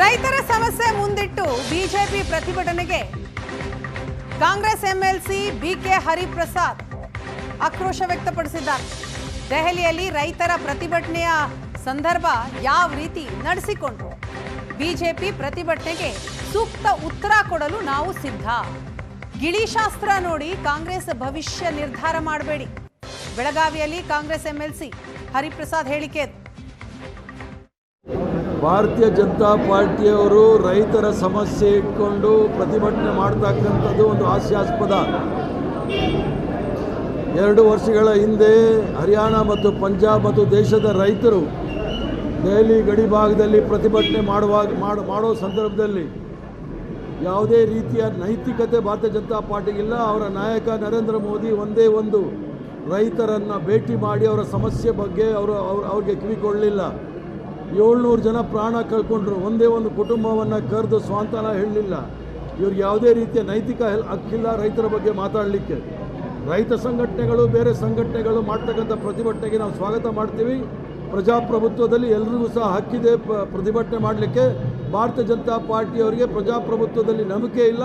ರೈತರ ಸಮಸ್ಯೆ ಮುಂದಿಟ್ಟು ಬಿಜೆಪಿ ಪ್ರತಿಭಟನೆಗೆ ಕಾಂಗ್ರೆಸ್ ಎಂಎಲ್ಸಿ ಬಿಕೆ ಹರಿಪ್ರಸಾದ್ ಆಕ್ರೋಶ ವ್ಯಕ್ತಪಡಿಸಿದ್ದಾರೆ ದೆಹಲಿಯಲ್ಲಿ ರೈತರ ಪ್ರತಿಭಟನೆಯ ಸಂದರ್ಭ ಯಾವ ರೀತಿ ನಡೆಸಿಕೊಂಡ್ರು ಬಿಜೆಪಿ ಪ್ರತಿಭಟನೆಗೆ ಸೂಕ್ತ ಉತ್ತರ ಕೊಡಲು ನಾವು ಸಿದ್ಧ ಗಿಳಿಶಾಸ್ತ್ರ ನೋಡಿ ಕಾಂಗ್ರೆಸ್ ಭವಿಷ್ಯ ನಿರ್ಧಾರ ಮಾಡಬೇಡಿ ಬೆಳಗಾವಿಯಲ್ಲಿ ಕಾಂಗ್ರೆಸ್ ಎಂಎಲ್ಸಿ ಹರಿಪ್ರಸಾದ್ ಹೇಳಿಕೆ. ಭಾರತೀಯ ಜನತಾ ಪಾರ್ಟಿಯವರು ರೈತರ ಸಮಸ್ಯೆ ಇಟ್ಕೊಂಡು ಪ್ರತಿಭಟನೆ ಮಾಡ್ತಕ್ಕಂಥದ್ದು ಒಂದು ಹಾಸ್ಯಾಸ್ಪದ. ಎರಡು ವರ್ಷಗಳ ಹಿಂದೆ ಹರಿಯಾಣ ಮತ್ತು ಪಂಜಾಬ್ ಮತ್ತು ದೇಶದ ರೈತರು ದೆಹಲಿ ಗಡಿ ಭಾಗದಲ್ಲಿ ಪ್ರತಿಭಟನೆ ಮಾಡುವಾಗ ಮಾಡ ಸಂದರ್ಭದಲ್ಲಿ ಯಾವುದೇ ರೀತಿಯ ನೈತಿಕತೆ ಭಾರತೀಯ ಜನತಾ ಪಾರ್ಟಿಗಿಲ್ಲ. ಅವರ ನಾಯಕ ನರೇಂದ್ರ ಮೋದಿ ಒಂದೇ ಒಂದು ರೈತರನ್ನು ಭೇಟಿ ಮಾಡಿ ಅವರ ಸಮಸ್ಯೆ ಬಗ್ಗೆ ಅವ್ರ ಅವ್ರಿಗೆ ಕಿವಿಕೊಳ್ಳಲಿಲ್ಲ ಏಳ್ನೂರು ಜನ ಪ್ರಾಣ ಕಳ್ಕೊಂಡ್ರು. ಒಂದೇ ಒಂದು ಕುಟುಂಬವನ್ನು ಕರೆದು ಸ್ವಾಂತನ ಹೇಳಲಿಲ್ಲ. ಇವ್ರಿಗೆ ಯಾವುದೇ ರೀತಿಯ ನೈತಿಕ ಹಕ್ಕಿಲ್ಲ ರೈತರ ಬಗ್ಗೆ ಮಾತಾಡಲಿಕ್ಕೆ. ರೈತ ಸಂಘಟನೆಗಳು, ಬೇರೆ ಸಂಘಟನೆಗಳು ಮಾಡ್ತಕ್ಕಂಥ ಪ್ರತಿಭಟನೆಗೆ ನಾವು ಸ್ವಾಗತ ಮಾಡ್ತೀವಿ. ಪ್ರಜಾಪ್ರಭುತ್ವದಲ್ಲಿ ಎಲ್ರಿಗೂ ಸಹ ಹಕ್ಕಿದೆ ಪ್ರತಿಭಟನೆ ಮಾಡಲಿಕ್ಕೆ. ಭಾರತೀಯ ಜನತಾ ಪಾರ್ಟಿಯವರಿಗೆ ಪ್ರಜಾಪ್ರಭುತ್ವದಲ್ಲಿ ನಂಬಿಕೆ ಇಲ್ಲ.